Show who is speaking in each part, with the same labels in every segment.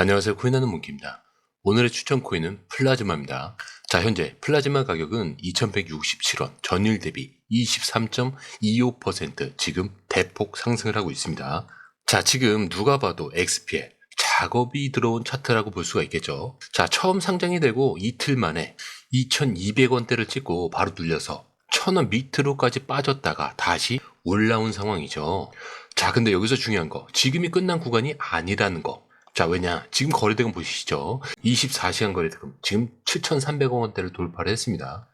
Speaker 1: 안녕하세요. 코인하는 문기입니다. 오늘의 추천 코인은 플라즈마입니다. 자, 현재 플라즈마 가격은 2167원, 전일 대비 23.25% 지금 대폭 상승을 하고 있습니다. 자, 지금 누가 봐도 XPL 작업이 들어온 차트라고 볼 수가 있겠죠. 자, 처음 상장이 되고 이틀 만에 2200원대를 찍고 바로 눌려서 1000원 밑으로까지 빠졌다가 다시 올라온 상황이죠. 자, 근데 여기서 중요한 거, 지금이 끝난 구간이 아니라는 거. 자, 왜냐? 지금 거래대금 보시죠. 24시간 거래대금. 지금 7,300원대를 돌파를 했습니다.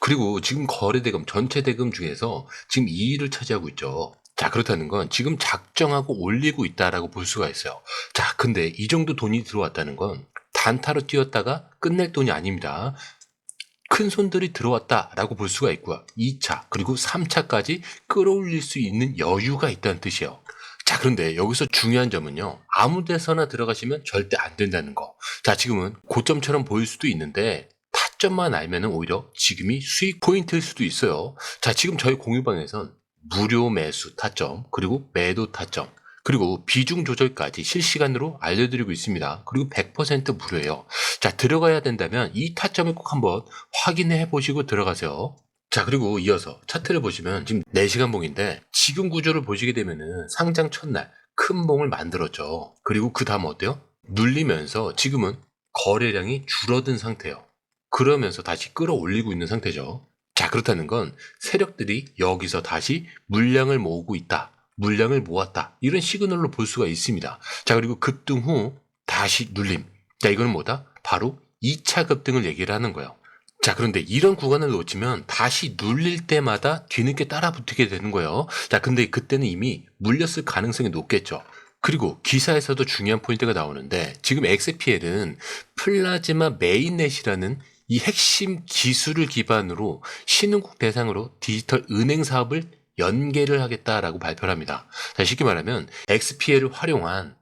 Speaker 1: 그리고 지금 거래대금, 전체 대금 중에서 지금 2위를 차지하고 있죠. 자, 그렇다는 건 지금 작정하고 올리고 있다라고 볼 수가 있어요. 자, 근데 이 정도 돈이 들어왔다는 건 단타로 뛰었다가 끝낼 돈이 아닙니다. 큰 손들이 들어왔다라고 볼 수가 있고요. 2차, 그리고 3차까지 끌어올릴 수 있는 여유가 있다는 뜻이에요. 자, 그런데 여기서 중요한 점은요. 아무 데서나 들어가시면 절대 안 된다는 거. 자, 지금은 고점처럼 보일 수도 있는데 타점만 알면은 오히려 지금이 수익 포인트일 수도 있어요. 자, 지금 저희 공유방에선 무료 매수 타점, 그리고 매도 타점, 그리고 비중 조절까지 실시간으로 알려드리고 있습니다. 그리고 100% 무료예요. 자, 들어가야 된다면 이 타점을 꼭 한번 확인해 보시고 들어가세요. 자, 그리고 이어서 차트를 보시면 지금 4시간 봉인데 지금 구조를 보시게 되면은 상장 첫날 큰 봉을 만들었죠. 그리고 그 다음 어때요? 눌리면서 지금은 거래량이 줄어든 상태예요. 그러면서 다시 끌어올리고 있는 상태죠. 자, 그렇다는 건 세력들이 여기서 다시 물량을 모으고 있다. 물량을 모았다. 이런 시그널로 볼 수가 있습니다. 자, 그리고 급등 후 다시 눌림. 자, 이거는 뭐다? 바로 2차 급등을 얘기를 하는 거예요. 자, 그런데 이런 구간을 놓치면 다시 눌릴 때마다 뒤늦게 따라 붙게 되는 거예요. 자, 근데 그때는 이미 물렸을 가능성이 높겠죠. 그리고 기사에서도 중요한 포인트가 나오는데 지금 XPL은 플라즈마 메인넷이라는 이 핵심 기술을 기반으로 신흥국 대상으로 디지털 은행 사업을 연계를 하겠다라고 발표를 합니다. 자, 쉽게 말하면 XPL을 활용한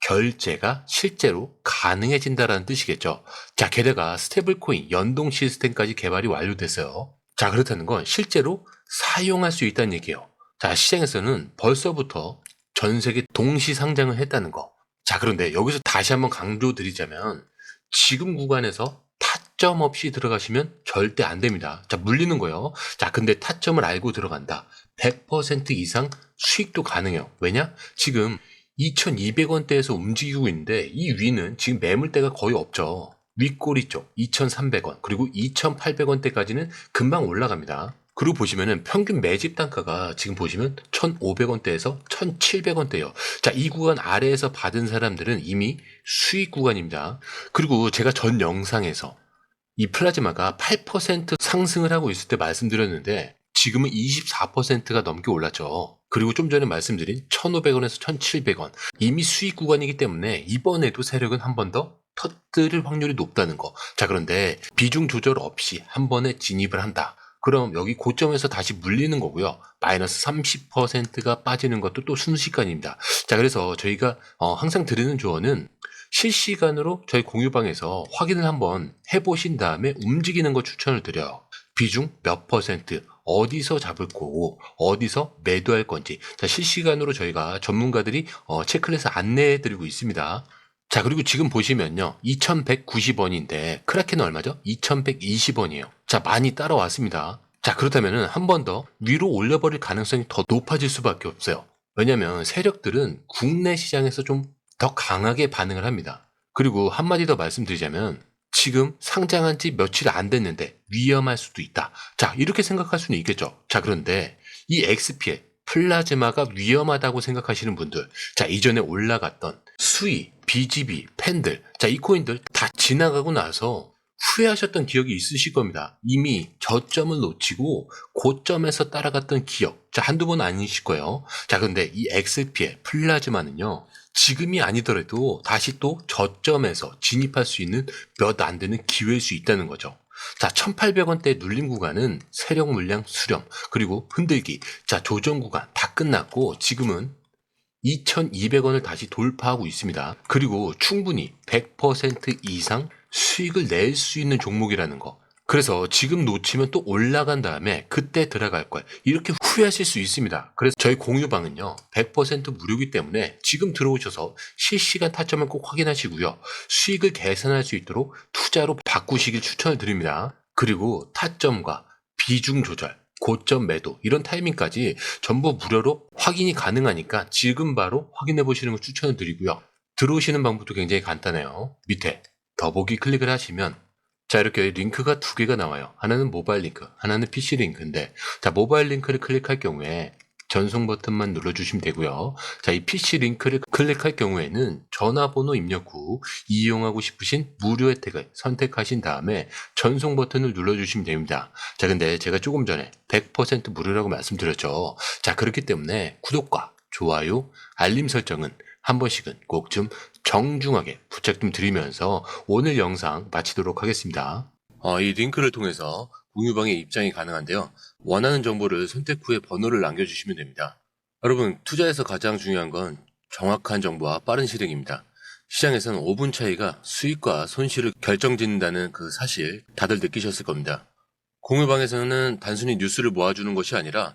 Speaker 1: 결제가 실제로 가능해진다라는 뜻이겠죠. 자, 게다가 스테이블코인 연동 시스템까지 개발이 완료됐어요. 자, 그렇다는 건 실제로 사용할 수 있다는 얘기예요. 자, 시장에서는 벌써부터 전 세계 동시 상장을 했다는 거. 자, 그런데 여기서 다시 한번 강조드리자면 지금 구간에서 타점 없이 들어가시면 절대 안 됩니다. 자, 물리는 거예요. 자, 근데 타점을 알고 들어간다. 100% 이상 수익도 가능해요. 왜냐? 지금 2,200원대에서 움직이고 있는데 이 위는 지금 매물대가 거의 없죠. 윗꼬리 쪽 2,300원 그리고 2,800원대까지는 금방 올라갑니다. 그리고 보시면은 평균 매집 단가가 지금 보시면 1,500원대에서 1,700원대예요. 자, 이 구간 아래에서 받은 사람들은 이미 수익 구간입니다. 그리고 제가 전 영상에서 이 플라즈마가 8% 상승을 하고 있을 때 말씀드렸는데 지금은 24%가 넘게 올랐죠. 그리고 좀 전에 말씀드린 1,500원에서 1,700원. 이미 수익 구간이기 때문에 이번에도 세력은 한 번 더 터뜨릴 확률이 높다는 거. 자, 그런데 비중 조절 없이 한 번에 진입을 한다. 그럼 여기 고점에서 다시 물리는 거고요. 마이너스 30%가 빠지는 것도 또 순식간입니다. 자, 그래서 저희가 어, 항상 드리는 조언은 실시간으로 저희 공유방에서 확인을 한번 해보신 다음에 움직이는 거 추천을 드려요. 비중 몇 퍼센트, 어디서 잡을 거고, 어디서 매도할 건지. 자, 실시간으로 저희가 전문가들이 어, 체크해서 안내해 드리고 있습니다. 자, 그리고 지금 보시면요. 2190원인데, 크라켄은 얼마죠? 2120원이에요. 자, 많이 따라왔습니다. 자, 그렇다면 한 번 더 위로 올려버릴 가능성이 더 높아질 수밖에 없어요. 왜냐면 세력들은 국내 시장에서 좀 더 강하게 반응을 합니다. 그리고 한마디 더 말씀드리자면, 지금 상장한 지 며칠 안 됐는데 위험할 수도 있다. 자, 이렇게 생각할 수는 있겠죠. 자, 그런데 이 XPL, 플라즈마가 위험하다고 생각하시는 분들, 자, 이전에 올라갔던 수위, BGB, 팬들, 자, 이 코인들 다 지나가고 나서 후회하셨던 기억이 있으실 겁니다. 이미 저점을 놓치고 고점에서 따라갔던 기억, 자, 한두 번 아니실 거예요. 자, 근데 이 XPL, 플라즈마는요, 지금이 아니더라도 다시 또 저점에서 진입할 수 있는 몇 안 되는 기회일 수 있다는 거죠. 자, 1800원대 눌림 구간은 세력 물량 수렴, 그리고 흔들기, 자, 조정 구간 다 끝났고 지금은 2200원을 다시 돌파하고 있습니다. 그리고 충분히 100% 이상 수익을 낼 수 있는 종목이라는 거. 그래서 지금 놓치면 또 올라간 다음에 그때 들어갈 걸 이렇게 후회하실 수 있습니다. 그래서 저희 공유방은요 100% 무료이기 때문에 지금 들어오셔서 실시간 타점을 꼭 확인하시고요 수익을 계산할 수 있도록 투자로 바꾸시길 추천을 드립니다. 그리고 타점과 비중 조절, 고점 매도 이런 타이밍까지 전부 무료로 확인이 가능하니까 지금 바로 확인해 보시는 걸 추천을 드리고요. 들어오시는 방법도 굉장히 간단해요. 밑에 더보기 클릭을 하시면 자 이렇게 링크가 두 개가 나와요. 하나는 모바일 링크, 하나는 PC 링크인데 자 모바일 링크를 클릭할 경우에 전송 버튼만 눌러주시면 되고요. 자, 이 PC 링크를 클릭할 경우에는 전화번호 입력 후 이용하고 싶으신 무료 혜택을 선택하신 다음에 전송 버튼을 눌러주시면 됩니다. 자, 근데 제가 조금 전에 100% 무료라고 말씀드렸죠. 자, 그렇기 때문에 구독과 좋아요, 알림 설정은 한 번씩은 꼭 좀 정중하게 부탁 좀 드리면서 오늘 영상 마치도록 하겠습니다. 어, 이 링크를 통해서 공유방에 입장이 가능한데요. 원하는 정보를 선택 후에 번호를 남겨주시면 됩니다. 여러분, 투자에서 가장 중요한 건 정확한 정보와 빠른 실행입니다. 시장에서는 5분 차이가 수익과 손실을 결정짓는다는 그 사실 다들 느끼셨을 겁니다. 공유방에서는 단순히 뉴스를 모아주는 것이 아니라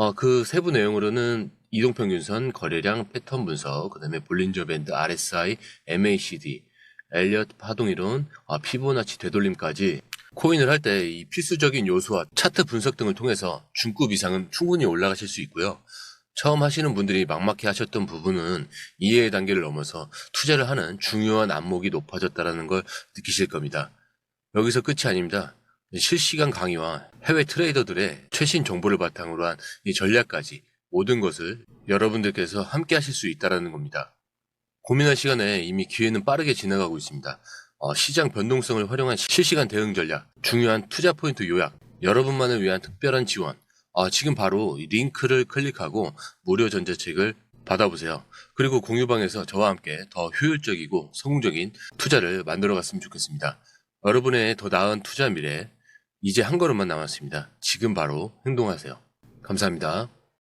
Speaker 1: 어, 그 세부 내용으로는 이동평균선, 거래량, 패턴 분석, 그 다음에 볼린저 밴드, RSI, MACD, 엘리엇 파동이론, 어, 피보나치 되돌림까지 코인을 할 때 이 필수적인 요소와 차트 분석 등을 통해서 중급 이상은 충분히 올라가실 수 있고요. 처음 하시는 분들이 막막해 하셨던 부분은 이해의 단계를 넘어서 투자를 하는 중요한 안목이 높아졌다는 걸 느끼실 겁니다. 여기서 끝이 아닙니다. 실시간 강의와 해외 트레이더들의 최신 정보를 바탕으로 한 이 전략까지 모든 것을 여러분들께서 함께 하실 수 있다는 겁니다. 고민할 시간에 이미 기회는 빠르게 지나가고 있습니다. 어, 시장 변동성을 활용한 실시간 대응 전략, 중요한 투자 포인트 요약, 여러분만을 위한 특별한 지원, 어, 지금 바로 이 링크를 클릭하고 무료 전자책을 받아보세요. 그리고 공유방에서 저와 함께 더 효율적이고 성공적인 투자를 만들어 갔으면 좋겠습니다. 여러분의 더 나은 투자 미래, 이제 한 걸음만 남았습니다. 지금 바로 행동하세요. 감사합니다.